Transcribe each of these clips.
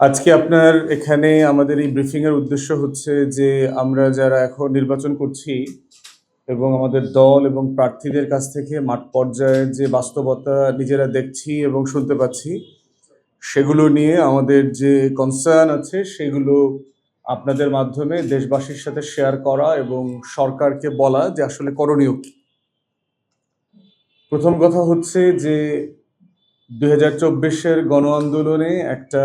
আজকে আপনার এখানে আমাদের এই ব্রিফিং এর উদ্দেশ্য হচ্ছে যে আমরা যারা এখন নির্বাচন করছি এবং আমাদের দল এবং প্রার্থীদের কাছ থেকে মাঠ পর্যায়ের যে বাস্তবতা নিজেরা দেখছি এবং শুনতে পাচ্ছি, সেগুলো নিয়ে আমাদের যে কনসার্ন আছে সেগুলো আপনাদের মাধ্যমে দেশবাসীর সাথে শেয়ার করা এবং সরকারকে বলা যে আসলে করণীয় কি। প্রথম কথা হচ্ছে যে দুই হাজার চব্বিশের গণ আন্দোলনে একটা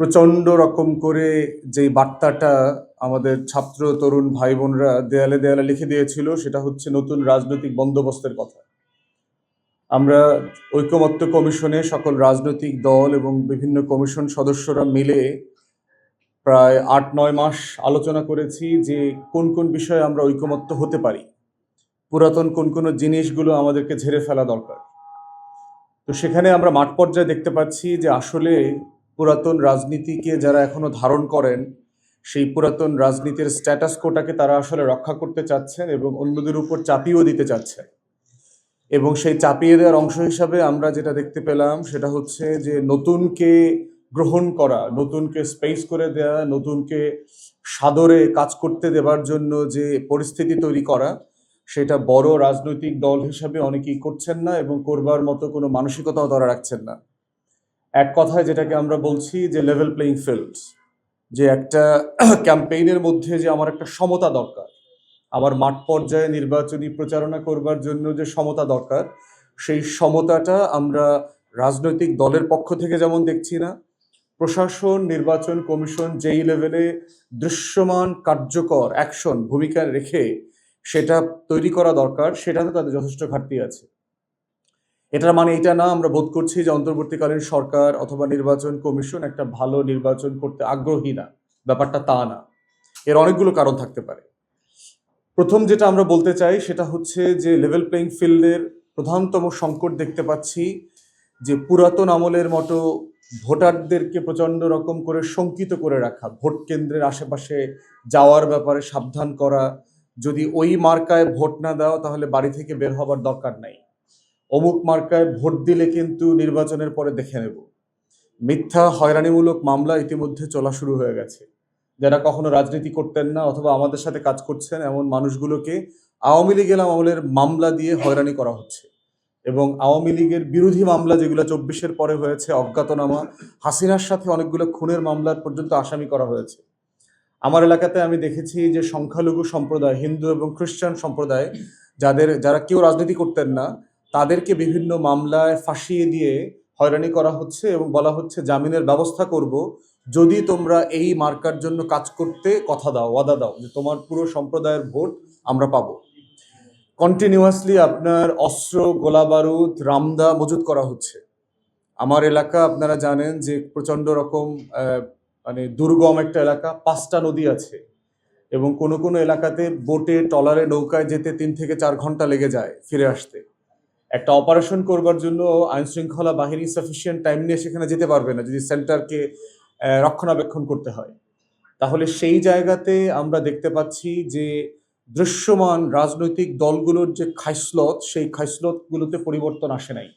প্রচণ্ড রকম করে যেই বার্তাটা আমাদের ছাত্র, তরুণ ভাই বোনরা দেয়ালে দেয়ালে লিখে দিয়েছিল, সেটা হচ্ছে নতুন রাজনৈতিক বন্দোবস্তের কথা। আমরা ঐকমত্য কমিশনে সকল রাজনৈতিক দল এবং বিভিন্ন কমিশন সদস্যরা মিলে প্রায় আট নয় মাস আলোচনা করেছি যে কোন কোন বিষয়ে আমরা ঐকমত্য হতে পারি। পুরাতন কোন কোন জিনিসগুলো আমাদেরকে ঝেড়ে ফেলা দরকার। তো সেখানে আমরা মাঠ পর্যায়ে দেখতে পাচ্ছি যে আসলে পুরাতন রাজনীতিকে যারা এখনও ধারণ করেন, সেই পুরাতন রাজনীতির স্ট্যাটাস কোটাকে তারা আসলে রক্ষা করতে চাচ্ছেন এবং অন্যদের উপর চাপিয়েও দিতে চাচ্ছেন। এবং সেই চাপিয়ে দেওয়ার অংশ হিসাবে আমরা যেটা দেখতে পেলাম, সেটা হচ্ছে যে নতুনকে গ্রহণ করা, নতুনকে স্পেস করে দেয়া, নতুনকে সাদরে কাজ করতে দেবার জন্য যে পরিস্থিতি তৈরি করা, সেটা বড় রাজনৈতিক দল হিসাবে অনেকেই করছেন না এবং করবার মতো কোনো মানসিকতাও তারা রাখছেন না। এক কথায় যেটাকে আমরা বলছি যে লেভেল প্লেইং ফিল্ড যে একটা ক্যাম্পেইনের মধ্যে যে আমার একটা সমতা দরকার, আমার মাঠ পর্যায়ে নির্বাচনী প্রচারণা করবার জন্য যে সমতা দরকার, সেই সমতাটা আমরা রাজনৈতিক দলের পক্ষ থেকে যেমন দেখছি না, প্রশাসন, নির্বাচন কমিশন যেই লেভেলে দৃশ্যমান কার্যকর অ্যাকশন ভূমিকা রেখে সেটা তৈরি করা দরকার, সেটাতে তাদের যথেষ্ট ঘাটতি আছে। এটার মানে এটা না, আমরা বোধ করছি যে অন্তর্বর্তীকালীন সরকার অথবা নির্বাচন কমিশন একটা ভালো নির্বাচন করতে আগ্রহী না। ব্যাপারটা তা না। এর অনেকগুলো কারণ থাকতে পারে। প্রথম যেটা আমরা বলতে চাই, সেটা হচ্ছে যে লেভেল প্লেইং ফিল্ডের প্রধানতম সংকট দেখতে পাচ্ছি, যে পুরাতন আমলের মতো ভোটারদেরকে প্রচণ্ড রকম করে শঙ্কিত করে রাখা, ভোট কেন্দ্রের আশেপাশে যাওয়ার ব্যাপারে সাবধান করা। যদি ওই মার্কায় ভোট না দাও, তাহলে বাড়ি থেকে বের হবার দরকার নাই। অমুক মার্কায় ভোট দিলে কিন্তু নির্বাচনের পরে দেখে নেব। মিথ্যা, হয়রানিমূলক মামলা ইতিমধ্যে চলা শুরু হয়ে গেছে। যারা কখনো রাজনীতি করতেন না অথবা আমাদের সাথে কাজ করছেন, এমন মানুষগুলোকে আওয়ামী লীগের আমলের মামলা দিয়ে হয়রানি করা হচ্ছে এবং আওয়ামী লীগের বিরোধী মামলা যেগুলো চব্বিশের পরে হয়েছে, অজ্ঞাতনামা, হাসিনার সাথে অনেকগুলো খুনের মামলার পর্যন্ত আসামি করা হয়েছে। আমার এলাকাতে আমি দেখেছি যে সংখ্যালঘু সম্প্রদায়, হিন্দু এবং খ্রিস্টান সম্প্রদায়, যাদের, যারা কেউ রাজনীতি করতেন না তাদেরকে বিভিন্ন মামলায় ফাঁসিয়ে দিয়ে হয়রানি করা হচ্ছে এবং বলা হচ্ছে, জামিনের ব্যবস্থা করব। যদি তোমরা এই মার্কার জন্য কাজ করতে কথা দাও, ওয়াদা দাও যে তোমার পুরো সম্প্রদায়ের ভোট আমরা পাবো। কন্টিনিউয়াসলি আপনার অস্ত্র গোলা বারুদ রামদা মজুত করা হচ্ছে। আমার এলাকা আপনারা জানেন যে প্রচণ্ড রকম মানে দুর্গম একটা এলাকা, পাঁচটা নদী আছে। এবং কোনো কোনো এলাকাতে বোটে টলারে নৌকায় যেতে তিন থেকে চার ঘণ্টা লেগে যায় ফিরে আসতে। একটা অপারেশন করবার জন্য আইন শৃঙ্খলা বাহিনী সাফিসিয়েন্ট টাইম নিয়ে সেখানে যেতে পারবে না, যদি সেন্টারকে রক্ষণাবেক্ষণ করতে হয়। তাহলে সেই জায়গাতে আমরা দেখতে পাচ্ছি যে দৃশ্যমান রাজনৈতিক দলগুলোর যে খাইসলত, সেই খাইসলতগুলোতে পরিবর্তন আসে নাই।